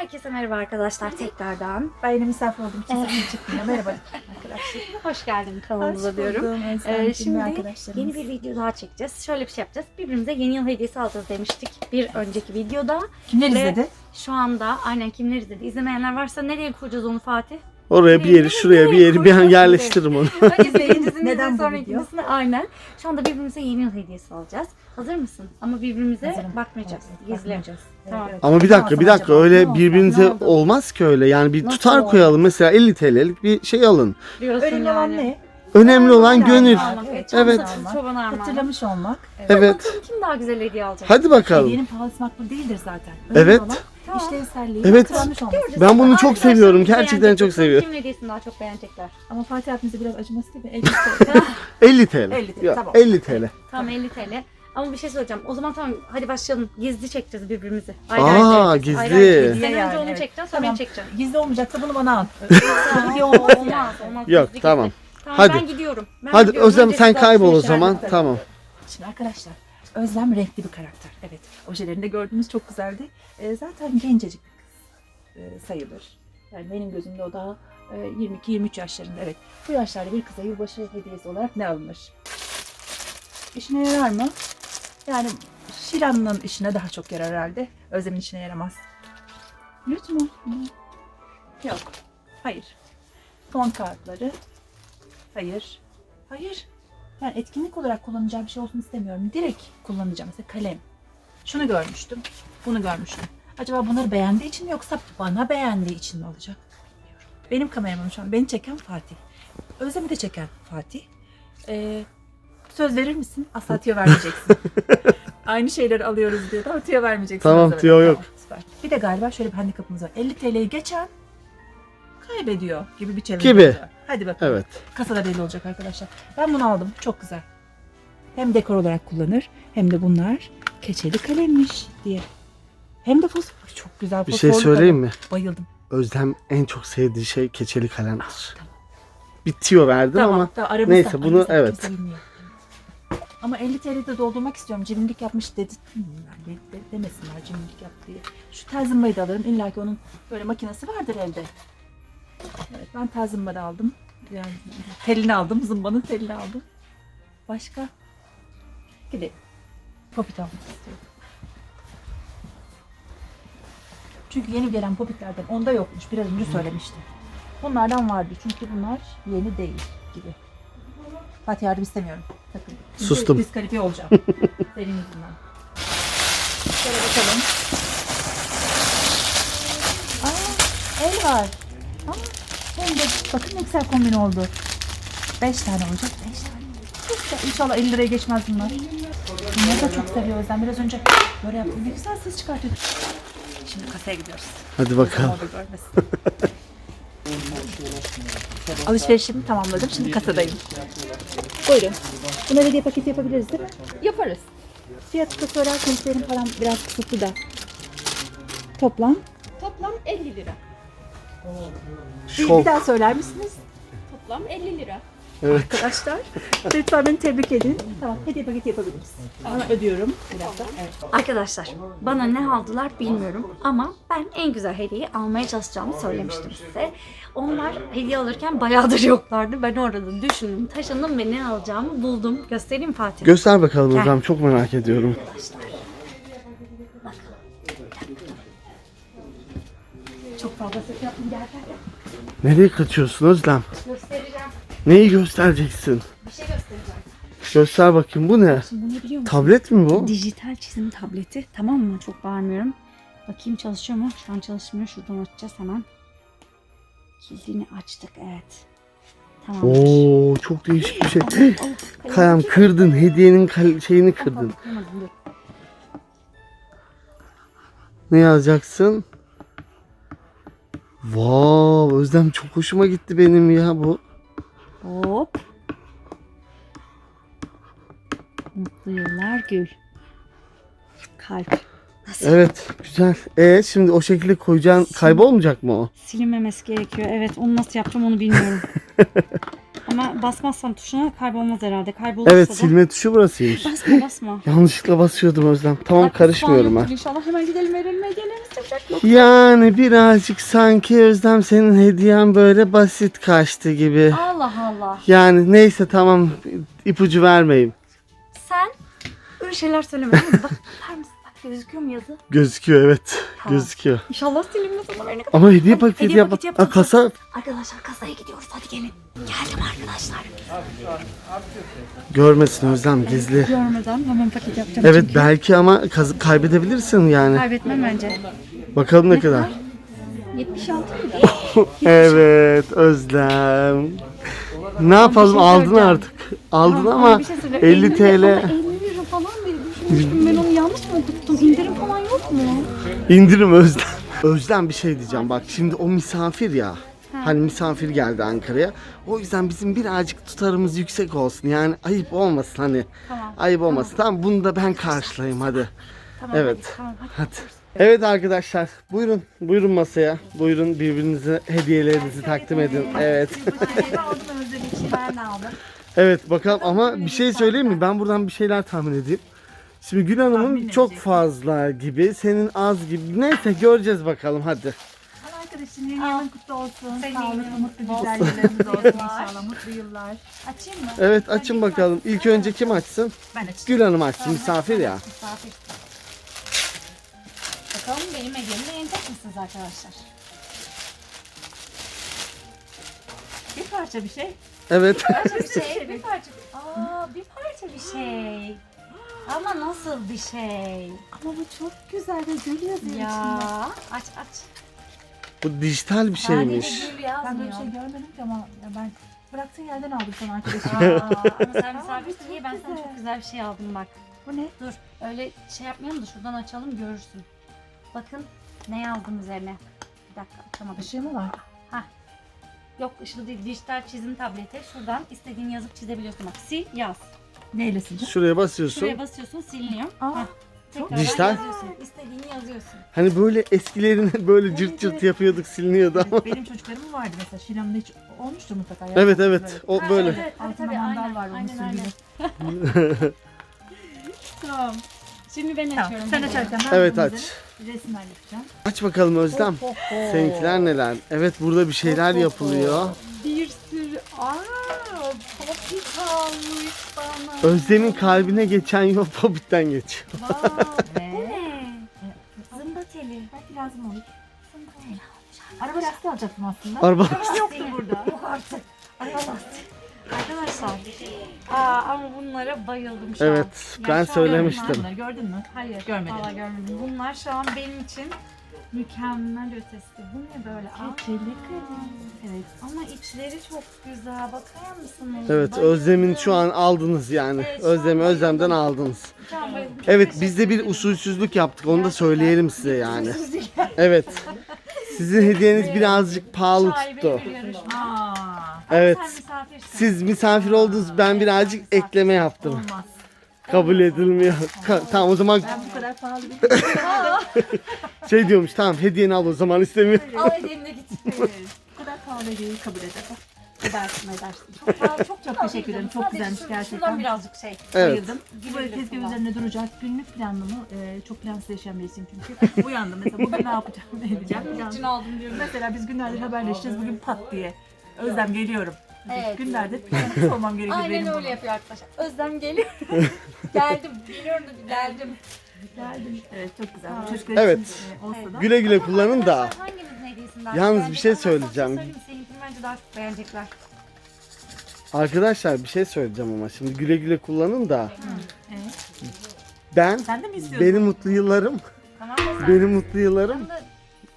Herkese merhaba arkadaşlar tekrardan. Ben yine misafir olduğum için sana çıktım. Merhaba arkadaşlar. Hoş geldin kanalımıza Hoş diyorum. Ee, şimdi yeni bir video daha çekeceğiz. Şöyle bir şey yapacağız. Birbirimize yeni yıl hediyesi alacağız demiştik bir önceki videoda. Kimler Ve izledi? Şu anda aynen kimler izledi? İzlemeyenler varsa nereye koyacağız onu Fatih? Oraya bir yeri şuraya bir yeri bir an yerleştiririm onu. Önce birincisini Neden Neden bu sonra video? ikincisini aynen. Şu anda birbirimize yeni yıl hediyesi alacağız. Hazır mısın? Ama birbirimize Hazırım. bakmayacağız. Evet, Gizli. bakmayacağız. Tamam. Ama bir dakika bir dakika öyle birbirinize olmaz ki öyle. Yani bir Nasıl tutar oldu? koyalım mesela 50 TL'lik bir şey alın. Diyorsun Önemli olan yani. ne? Önemli olan gönül. almak, Evet. Evet. Çoban armağanı. Hatırlamış olmak. Evet. Bakalım kim daha güzel hediye alacak? Hadi bakalım. Hediyenin pahalısı makbul değildir zaten. Evet. olan Tamam. işlevselliği, Evet. hatırlamış olması. Göreceğiz. Ben bunu çok Arkadaşlar seviyorum. kim Gerçekten beğenecek? çok seviyorum. Kimin hediyesini daha çok beğenecekler? Ama Fatih abimize biraz acıması değil mi? 50 TL. 50 TL. 50 TL, Ya, tamam. 50 TL. Tamam 50 TL. Ama bir şey söyleyeceğim. O zaman tamam hadi başlayalım. Gizli çekeceğiz birbirimizi. Aa, çekeceğiz. gizli. Çekeceğiz. Sen Gizli önce yani, onu evet. çekeceksin sonra Tamam. beni çekeceksin. Gizli olmayacaksa bunu bana al. Video olmaz yani. olmaz, olmaz. Yok, Gizli, tamam. gizli. Tamam Hadi. ben gidiyorum. Ben Hadi gidiyorum. Özlem Önce sen siz kaybol o zaman. Tamam. Şimdi arkadaşlar Özlem renkli bir karakter. Evet. Ojelerinde gördüğünüz çok güzeldi. Ee, zaten gencecik bir kız e, sayılır. Yani benim gözümde o daha e, 22-23 yaşlarında. Evet. Bu yaşlarda bir kıza yılbaşı hediyesi olarak ne alınır? İşine yarar mı? Yani Şilan'ın işine daha çok yarar herhalde. Özlem'in işine yaramaz. Yüz mü? Yok. Hayır. Fon kartları. Hayır. Hayır. Yani etkinlik olarak kullanacağım bir şey olsun istemiyorum. Direkt kullanacağım. Mesela kalem. Şunu görmüştüm. Bunu görmüştüm. Acaba bunları beğendiği için mi yoksa bana beğendiği için mi? Bilmiyorum. Benim kameramım şu an. Beni çeken Fatih. Özlem'i de çeken Fatih. Ee, söz verir misin? Asla tüyo vermeyeceksin. Aynı şeyleri alıyoruz diye de tüyo vermeyeceksin. Tamam, tüyo ver. yok. Tamam, süper. Bir de galiba şöyle bir handikapımız var. 50 TL'yi geçen kaybediyor gibi bir challenge Gibi. var. Hadi bakalım. Evet. Kasada belli olacak arkadaşlar. Ben bunu aldım. Çok güzel. Hem dekor olarak kullanır hem de bunlar keçeli kalemmiş diye. Hem de fosfor. Çok güzel Bir şey söyleyeyim kalem. mi? Bayıldım. Özlem en çok sevdiği şey keçeli kalemdir. Bir tiyo verdim ama tamam, aramızda, neyse, bunu- aramızda, evet. Ama 50 TL'de de doldurmak istiyorum. Cimrilik yapmış dedi. Yani de, de- demesinler cimrilik yaptı diye. Şu tel zımbayı da alırım. İlla ki onun böyle makinesi vardır elde. Evet ben tel zımba da aldım. Yani telini aldım. Zımbanın telini aldım. Başka? Gidelim. Popit almak istiyorum. Çünkü yeni gelen popitlerden onda yokmuş. Biraz önce söylemiştim. Bunlardan vardı. Çünkü bunlar yeni değil gibi. Fatih yardım istemiyorum. Sakın. Çünkü Sustum. Diskalifiye olacağım. Senin yüzünden. Şöyle bakalım. Aa, el var. Aa, de bakın ne güzel kombin oldu. 5 tane olacak. 5 tane. Çok. İnşallah 50 liraya geçmez bunlar. Bunları da çok seviyor Özlem. Biraz önce böyle yaptım. Ne güzel ses çıkartıyor. Şimdi kasaya gidiyoruz. hadi bakalım. Alışverişimi tamamladım. Şimdi kasadayım. Buyurun. Buna hediye paketi yapabiliriz değil mi? Yaparız. Fiyatı da söylerseniz benim param biraz kısıtlı da. Toplam. Toplam 50 lira. Bir, bir daha söyler misiniz? Toplam 50 lira. Arkadaşlar lütfen beni tebrik edin. Tamam hediye paketi yapabiliriz. Ama ödüyorum. Evet. Arkadaşlar bana ne aldılar bilmiyorum ama ben en güzel hediyeyi almaya çalışacağımı söylemiştim size. Onlar hediye alırken bayağıdır yoklardı. Ben orada düşündüm, taşındım ve ne alacağımı buldum. Göstereyim Fatih. Göster bakalım Gel. Özlem çok merak ediyorum. Çok fazla ses yaptım. Gel gel gel. Nereye kaçıyorsun Özlem? Göstereceğim. Neyi göstereceksin? Bir şey göstereceğim. Göster bakayım bu ne? Şimdi bu ne biliyor musun? Tablet mi bu? Dijital çizim tableti. Tamam mı? Çok bağırmıyorum. Bakayım çalışıyor mu? Şu an çalışmıyor. Şuradan açacağız hemen. Kilidini açtık. Evet. Tamamdır. Oo çok değişik bir şey. Of, Kayam kırdın hediyenin kal- şeyini kırdın. Kırmadım, dur. Ne yazacaksın? Wow, Özlem çok hoşuma gitti benim ya bu. Hop. Mutlu yıllar gül. Kalp. Nasıl? Evet, güzel. E şimdi o şekilde koyacaksın kaybolmayacak mı o? Silinmemesi gerekiyor. Evet onu nasıl yapacağım onu bilmiyorum. Ama basmazsam tuşuna kaybolmaz herhalde. Kaybolursa Evet da... silme tuşu burasıymış. Basma basma. Yanlışlıkla basıyordum Özlem. Tamam Bak, karışmıyorum ben. İnşallah hemen gidelim hediyelerini sıcak. Yani birazcık sanki Özlem senin hediyen böyle basit kaçtı gibi. Allah Allah. Yani neyse tamam ipucu vermeyeyim. Sen öyle şeyler söyleme. Bak? Bak gözüküyor mu yazı? Gözüküyor evet. Gözüküyor. İnşallah silinmez ama beni. Ama hediye Hadi, paketi hediye paketi Ha, yapacağız. kasa Arkadaşlar kasaya gidiyoruz hadi gelin. Geldim arkadaşlar. görmesin Özlem gizli. Görmeden hemen paket yapacağım Evet çünkü. belki ama kaz- kaybedebilirsin yani. Kaybetmem bence. Bakalım ne kadar. 76 mı? Evet Özlem. Ne yapalım şey aldın söyleyeceğim. artık. Aldın Tamam, ama bir şey söyle. 50 TL. Ama 50 lira falan diye düşünmüştüm ben onu yanlış mı okuttum? İndirim falan yok mu? İndirim Özlem. Özlem bir şey diyeceğim bak şimdi o misafir ya. Hani misafir geldi Ankara'ya. O yüzden bizim birazcık tutarımız yüksek olsun. Yani ayıp olmasın hani. Tamam. Ayıp olmasın. Tamam bunu da ben karşılayayım hadi. Tamam Evet. hadi, tamam hadi. Hadi. Evet arkadaşlar buyurun buyurun masaya. Buyurun birbirinize hediyelerinizi takdim edin. Evet. ben aldım. Evet bakalım ama bir şey söyleyeyim mi? Ben buradan bir şeyler tahmin edeyim. Şimdi Gül Hanım'ın çok fazla gibi, senin az gibi. Neyse göreceğiz bakalım hadi. Arkadaşın yeni yılın kutlu olsun. Senin Sağlıklı, yılın mutlu kutlu güzel olsun. yıllarınız olsun inşallah. Mutlu yıllar. Açayım mı? Evet açın bakalım. İlk önce kim açsın? Ben. Gül Hanım açsın misafir ya. Misafir. Bakalım benim hediyemi de yenecek misiniz arkadaşlar? Bir parça bir şey. Evet. bir şey, bir parça. Aa, bir parça bir şey. Ama nasıl bir şey? Ama bu çok güzel ve gül yazıyor Ya aç aç. Bu dijital bir şeymiş. Gül Ben böyle bir yazmıyor. şey görmedim ki ama ya ben bıraktığın yerden aldım sana arkadaşım. Aa, ama sen misafirsin diye ben sana çok güzel bir şey aldım bak. bu ne? Dur öyle şey yapmayalım da şuradan açalım görürsün. Bakın ne yazdım üzerine. Bir dakika açamadım. Işığı mı var? Yok ışığı değil dijital çizim tableti. Şuradan istediğini yazıp çizebiliyorsun. Bak sil yaz. Neyle sileceğim? Şuraya basıyorsun. Şuraya basıyorsun siliniyor. Aa, Hah. Tekrardan Dijital. yazıyorsun. İstediğini yazıyorsun. Hani böyle eskilerini böyle cırt cırt yapıyorduk siliniyordu ama. Benim çocuklarımın vardı mesela. Şilem'de hiç olmuştur mutlaka. ya. Evet evet o Ha, böyle. Evet, evet, tabii, Altında tabii, mandal aynen, var onun aynen, aynen. Tamam. Şimdi ben Tamam. açıyorum. Sen açarken ben Evet bunun aç. üzerine Resimler yapacağım. Aç bakalım Özlem. Seninkiler neler? Evet burada bir şeyler yapılıyor. Bir sürü... Aa, bana. Özlem'in kalbine geçen yol Hobbit'ten geçiyor. Bu ne? Zımba teli. Belki lazım olur. Araba lastiği alacaktım aslında. Araba Yoktu burada. Yok artık. Araba lastiği. Arkadaşlar. Aa, ama bunlara bayıldım şu an. Evet ben şu an söylemiştim. Bunları gördün mü? Hayır. Görmedim. Valla görmedim. Bunlar şu an benim için mükemmel ötesi. Bu ne böyle? Keçeli Evet. ama içleri çok güzel. Bakar mısınız? Evet Bayıldım. Özlem'in şu an aldınız yani. Evet, şu an Özlem'i bayıldım. Özlem'den aldınız. Bayıldım. Çok Evet biz de bir ederim. usulsüzlük yaptık onu da söyleyelim size yani. Evet. Sizin hediyeniz birazcık pahalı tuttu. bir yarışma. Aa, Evet. Sen misafirsin. Siz misafir oldunuz ben birazcık ekleme yaptım. olmaz. Kabul edilmiyor. Ka- tamam o zaman Ben bu kadar pahalı bir şey diyormuş tamam hediyeni al o zaman istemiyorum. Al hediyeni git. bu kadar pahalı hediyeyi kabul edemem. Edersin edersin. Çok, çok, Çok teşekkür ederim. Çok güzelmiş gerçekten. Şuradan birazcık şey. Evet. Bayıldım. Bu böyle tezgah üzerinde duracak günlük planlamı e, çok plansız yaşayan birisiyim çünkü. Uyandım mesela bugün ne yapacağım ne edeceğim plan. için aldım diyorum. Mesela biz günlerdir haberleşeceğiz bugün pat diye. Özlem geliyorum. Evet. Günlerdir plansız olmam gerekiyor Aynen benim. öyle yapıyor arkadaşlar. Özlem geliyor. geldim. Geliyorum da geldim. Geldim. Evet çok güzel. Bu Çocuklar Evet. için e, olsa da. Güle güle kullanın da. Arkadaşlar hanginizin hediyesini daha Yalnız çok bir şey beğendiniz? Ama sana söyleyeceğim. söyleyeyim, Seninkini bence daha çok beğenecekler. Arkadaşlar bir şey söyleyeceğim ama şimdi güle güle kullanın da. Evet. Ben Sen de mi istiyorsun? benim mutlu yıllarım, Tamam mı benim mutlu yıllarım. Sen de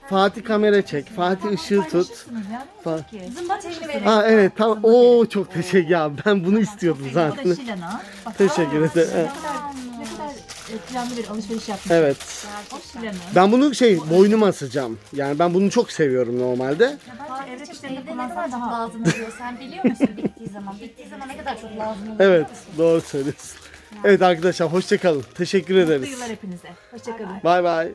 Fatih kamera çek, Fatih ışığı tut. Zımba verin. Ha evet tamam. Oo çok teşekkür ya. Ben bunu istiyordum Bu zaten. da Şilena. Bak, Teşekkür ederim. Ne kadar, ne kadar e, planlı bir alışveriş yapmış. Evet. O Şilena. Ben bunu şey boynuma asacağım. Yani ben bunu çok seviyorum normalde. Bence evde Evde işlerinde ne kadar kullansan çok daha lazım oluyor. Sen biliyor musun bittiği zaman? Bittiği zaman ne kadar çok lazım oluyor. Evet doğru söylüyorsun. Evet arkadaşlar hoşçakalın. Teşekkür Mutlu ederiz. yıllar hepinize. Hoşçakalın. Bay bay.